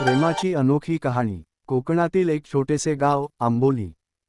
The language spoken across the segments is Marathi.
प्रेमाची अनोखी कहाणी. कोकणातील एक छोटेसे गाव आंबोली.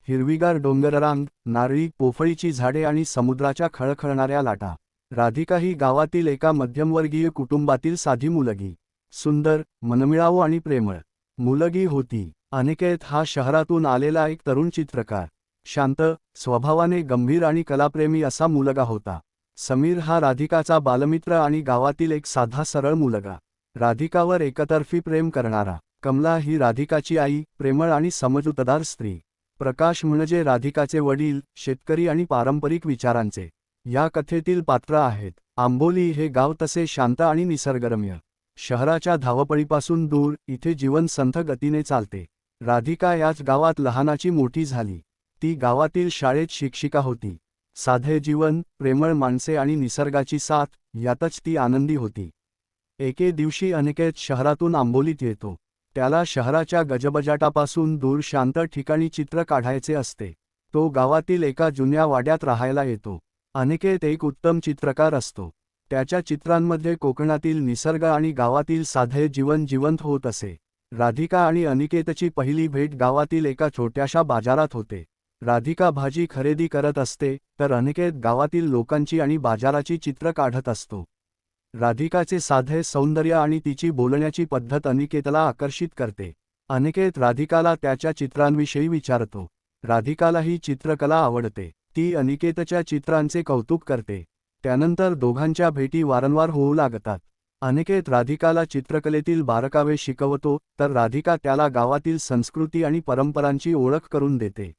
हिरवीगार डोंगररांग नारळी पोफळीची झाडे आणि समुद्राच्या खळखळणाऱ्या लाटा. राधिका ही गावातील एका मध्यमवर्गीय कुटुंबातील साधी मुलगी. सुंदर मनमिळावू आणि प्रेमळ. मुलगी होती. अनिकेत हा शहरातून आलेला एक तरुण चित्रकार. शांत स्वभावाने गंभीर आणि कलाप्रेमी असा मुलगा होता. समीर हा राधिकाचा बालमित्र आणि गावातील एक साधा सरळ मुलगा. राधिकावर एकतर्फी प्रेम करणारा. कमला ही राधिकाची आई प्रेमळ आणि समजूतदार स्त्री. प्रकाश म्हणजे राधिकाचे वडील शेतकरी आणि पारंपरिक विचारांचे. या कथेतील पात्र आहेत. आंबोली हे गाव तसे शांत आणि निसर्गरम्य. शहराच्या धावपळीपासून दूर इथे जीवन संथ गतीने चालते. राधिका याच गावात लहानाची मोठी झाली. ती गावातील शाळेत शिक्षिका होती. साधे जीवन प्रेमळ माणसे आणि निसर्गाची साथ यातच ती आनंदी होती. एके दिवशी अनिकेत शहरातून आंबोलीत येतो. त्याला शहराच्या गजबजाटापासून दूर शांत ठिकाणी चित्र काढायचे असते. तो गावातील एका जुन्या वाड्यात राहायला येतो. अनिकेत एक उत्तम चित्रकार असतो. त्याच्या चित्रांमध्ये कोकणातील निसर्ग आणि गावातील साधे जीवन जिवंत होत असे. राधिका आणि अनिकेतची पहिली भेट गावातील एका छोट्याशा बाजारात होते. राधिका भाजी खरेदी करत असते तर अनिकेत गावातील लोकांची आणि बाजाराची चित्र काढत असतो. राधिकाचे साधे सौंदर्य आणि तिची बोलण्याची पद्धत अनिकेतला आकर्षित करते. अनिकेत राधिकाला त्याच्या चित्रांविषयी विचारतो. राधिकालाही चित्रकला आवडते. ती अनिकेतच्या चित्रांचे कौतुक करते. त्यानंतर दोघांच्या भेटी वारंवार होऊ लागतात. अनिकेत राधिकाला चित्रकलेतील बारकावे शिकवतो तर राधिका त्याला गावातील संस्कृती आणि परंपरांची ओळख करून देते.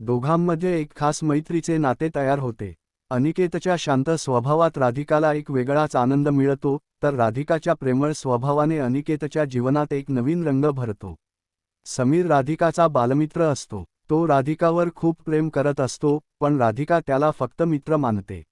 दोघांमध्ये एक खास मैत्रीचे नाते तयार होते. अनिकेतच्या शांत स्वभावात राधिकाला एक वेगळाच आनंद मिळतो तर राधिकाच्या प्रेमळ स्वभावाने अनिकेतच्या जीवनात एक नवीन रंग भरतो. समीर राधिकाचा बालमित्र असतो. तो राधिकावर खूप प्रेम करत असतो पण राधिका त्याला फक्त मित्र मानते.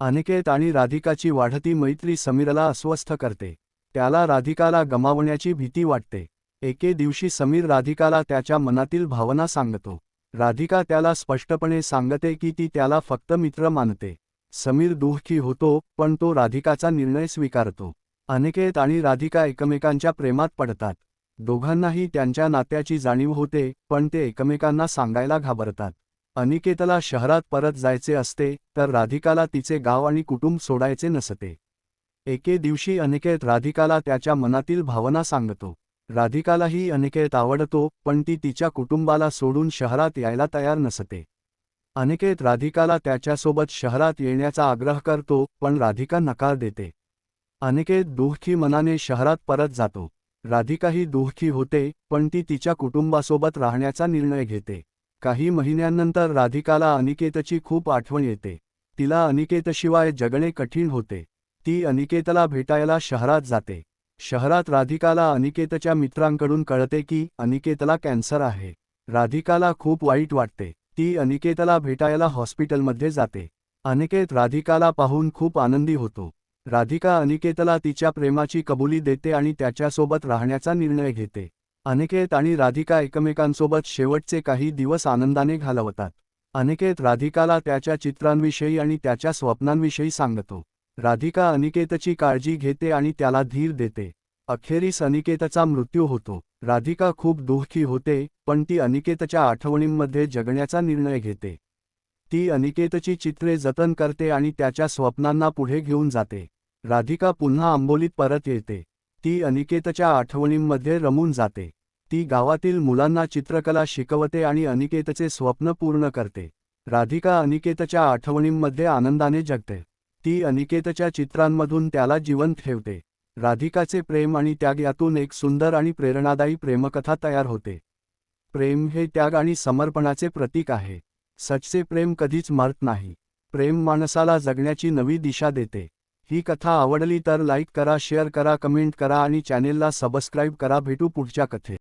अनिकेत आणि राधिकाची वाढती मैत्री समीरला अस्वस्थ करते. त्याला राधिकाला गमावण्याची भीती वाटते. एके दिवशी समीर राधिकाला त्याच्या मनातील भावना सांगतो. राधिका त्याला स्पष्टपणे सांगते की ती त्याला फक्त मित्र मानते. समीर दुःखी होतो पण तो राधिकाचा निर्णय स्वीकारतो. अनिकेत आणि राधिका एकमेकांच्या प्रेमात पडतात. दोघांनाही त्यांच्या नात्याची जाणीव होते पण ते एकमेकांना सांगायला घाबरतात. अनिकेतला शहरात परत जायचे असते तर राधिकाला तिचे गाव आणि कुटुंब सोडायचे नसते. एके दिवशी अनिकेत राधिकाला त्याच्या मनातील भावना सांगतो. राधिकालाही अनिकेत आवडतो पण ती तिच्या कुटुंबाला सोडून शहरात यायला तयार नसते. अनिकेत राधिकाला त्याच्यासोबत शहरात येण्याचा आग्रह करतो पण राधिका नकार देते. अनिकेत दुःखी मनाने शहरात परत जातो. राधिकाही दुःखी होते पण ती तिच्या कुटुंबासोबत राहण्याचा निर्णय घेते. काही महिन्यांनंतर राधिकाला अनिकेतची खूप आठवण येते. तिला अनिकेतशिवाय जगणे कठीण होते. ती अनिकेतला भेटायला शहरात जाते. शहरात राधिकाला अनिकेतच्या मित्रांकडून कळते की अनिकेतला कॅन्सर आहे. राधिकाला खूप वाईट वाटते. ती अनिकेतला भेटायला हॉस्पिटलमध्ये जाते. अनिकेत राधिकाला पाहून खूप आनंदी होतो. राधिका अनिकेतला तिच्या प्रेमाची कबुली देते आणि त्याच्यासोबत राहण्याचा निर्णय घेते. अनिकेत आणि राधिका एकमेकांसोबत शेवटचे काही दिवस आनंदाने घालवतात. अनिकेत राधिकाला त्याच्या चित्रांविषयी आणि त्याच्या स्वप्नांविषयी सांगतो. राधिका अनिकेतची काळजी घेते आणि त्याला धीर देते. अखेरीस अनिकेतचा मृत्यू होतो. राधिका खूप दुःखी होते पण ती अनिकेतच्या आठवणींमध्ये जगण्याचा निर्णय घेते. ती अनिकेतची चित्रे जतन करते आणि त्याच्या स्वप्नांना पुढे घेऊन जाते. राधिका पुन्हा आंबोलीत परत येते. ती अनिकेतच्या आठवणींमध्ये रमून जाते. ती गावातील मुलांना चित्रकला शिकवते आणि अनिकेतचे स्वप्न पूर्ण करते. राधिका अनिकेतच्या आठवणींमध्ये आनंदाने जगते. ती अनिकेतच्या चित्रांमधून त्याला जिवंत ठेवते. राधिकाचे प्रेम आणि त्याग यातून एक सुंदर आणि प्रेरणादायी प्रेमकथा तयार होते. प्रेम हे त्याग आणि समर्पणाचे प्रतीक आहे. सचचे प्रेम कधीच मरत नाही. प्रेम माणसाला जगण्याची नवी दिशा देते. ही कथा आवडली तर लाईक करा शेअर करा कमेंट करा आणि चॅनेलला सबस्क्राईब करा. भेटू पुढच्या कथे